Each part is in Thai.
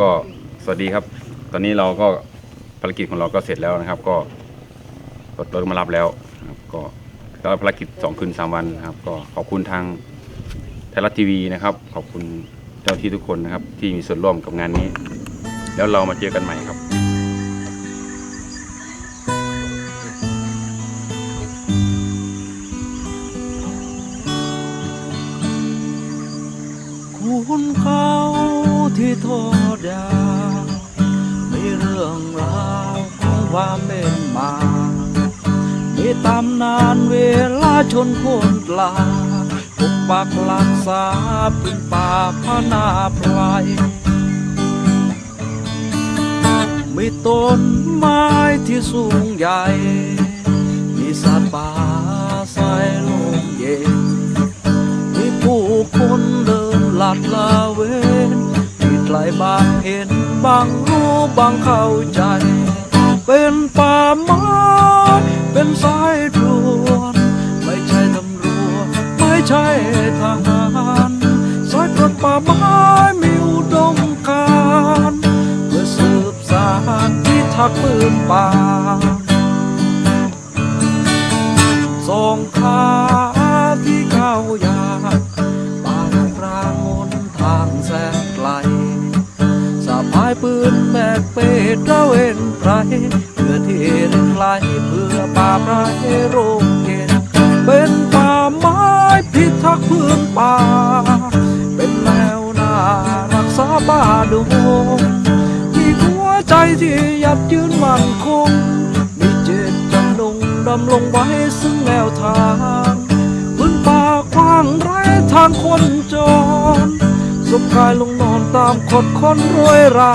ก็สวัสดีครับ ตอนนี้เราก็ภารกิจของเราก็เสร็จแล้วนะครับ ก็รถรถมารับแล้วนะครับก็ก็ภารกิจสองคืนสามวันนะครับ ก็ขอบคุณทางไทยรัฐทีวีนะครับ ขอบคุณเจ้าหน้าที่ทุกคนนะครับ ที่มีส่วนร่วมกับงานนี้ แล้วเรามาเจอกันใหม่ครับ ที่ทอดยามีเรื่องราวของความเป็นมา มีตำนานเวลาชนคนกลาปกปักรักษาพื้นป่าพนาไพรมีต้นไม้ที่สูงใหญ่ มีสัตว์ป่าใสลมเย็น มีผู้คนเดินหลัดละเวน มีไกลบางเห็นบางรู้บางเข้าใจ เป็นป่าไม้เป็นสายตรวจไม่ใช่ตำรวจไม่ใช่ทหารสายตรวจป่าไม้มีอุดมการเพื่อสืบสารที่ทักปืนป่าสองขา เปตระเวนไพรเพื่อที่เร่งไกลเพื่อป่าไพรโรงเย็นเป็นป่าไม้พิทักษ์พื้นป่า เป็นแนวหน้ารักษาป่าดงมีหัวใจที่ยับยืนมั่นคง มีเจตจำนงดำลงไว้ซึ่งแนวทางพื้นป่ากว้างไร้ทางคนจรสบกายลงนอนตามขดคนรวยรา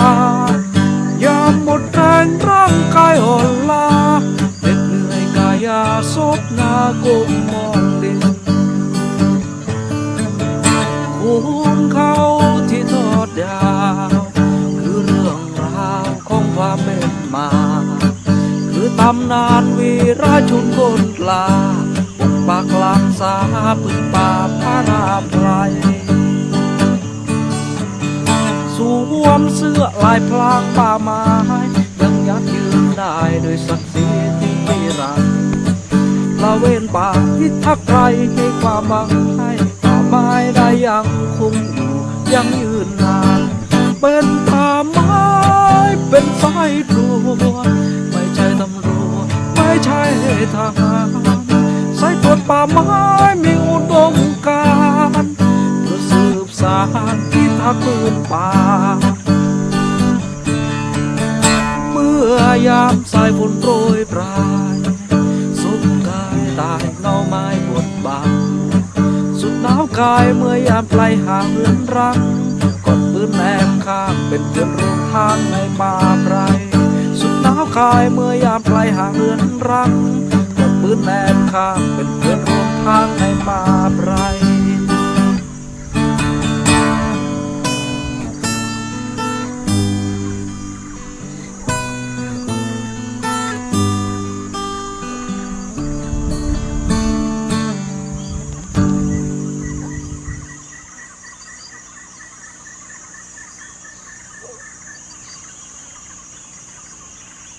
มา คือตำนานวีรชุนคนกลาปกปักหลังสาพึ่งป่าพานาไพรสวมเสื้อลายพลางป่าไม้ยังยัดยืนได้โดวยศักดิ์ศรีที่ไม่รักละเวนป่าพิทักษ์ไพรให้ความบังให้ป่าไม้ได้ยังคงอยู่ยังยืนนาน เป็นสายตรวไม่ใช่ตำรวจไม่ใช่ทหารสายตรวจป่าไม้มีอุดมการณ์เพื่อสืบสารที่ทักษ์พื้นป่า เมื่อยามสายฝนโปรยปลายสมกายตายเงาไม้บดบังสุดหนาวกายเมื่อยามไกลห่างเรือนรังก พื้นแนบข้างเป็นเพื่อนร่วมทางในป่าไรสุดหนาวคายเมื่อยามไกลห่างเรือนรักกอดพื้นแนบข้างเป็นเพื่อนร่วมทางในป่าไร